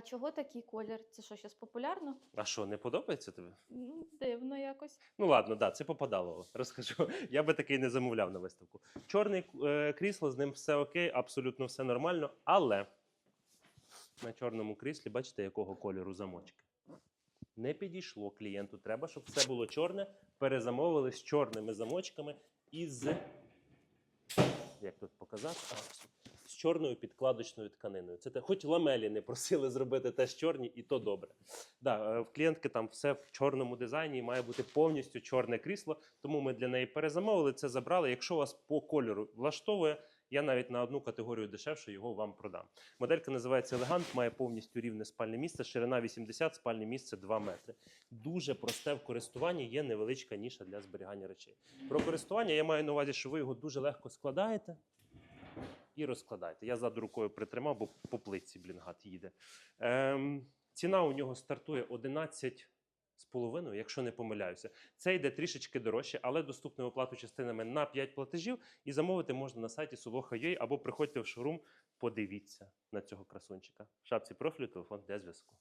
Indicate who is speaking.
Speaker 1: А чого такий колір? Це що, щось популярно?
Speaker 2: А що, не подобається тобі?
Speaker 1: Ну, Дивно якось.
Speaker 2: Ну ладно, да, це попадало. Розкажу. Я би такий не замовляв на виставку. Чорний е, крісло, з ним все окей, абсолютно все нормально, але на чорному кріслі, бачите, якого кольору замочки? Не підійшло клієнту. Треба, щоб все було чорне. Перезамовили з чорними замочками і з. Як тут показати? А, чорною підкладочною тканиною. Це те, хоч ламелі не просили зробити теж чорні, і то добре. Да, е, в клієнтки там все в чорному дизайні і має бути повністю чорне крісло. Тому ми для неї перезамовили це, забрали. Якщо вас по кольору влаштовує, я навіть на одну категорію дешевше його вам продам. Моделька називається Елегант, має повністю рівне спальне місце, ширина 80, спальне місце 2 метри. Дуже просте в користуванні, є невеличка ніша для зберігання речей. Про користування я маю на увазі, що ви його дуже легко складаєте. І розкладайте. Я ззаду рукою притримав, бо по плитці, блін, гад їде. Ем, ціна у нього стартує 11 з половиною, якщо не помиляюся. Це йде трішечки дорожче, але доступною оплату частинами на 5 платежів. І замовити можна на сайті Soloha.ua або приходьте в шоурум, подивіться на цього красунчика. В шапці профілю телефон для зв'язку.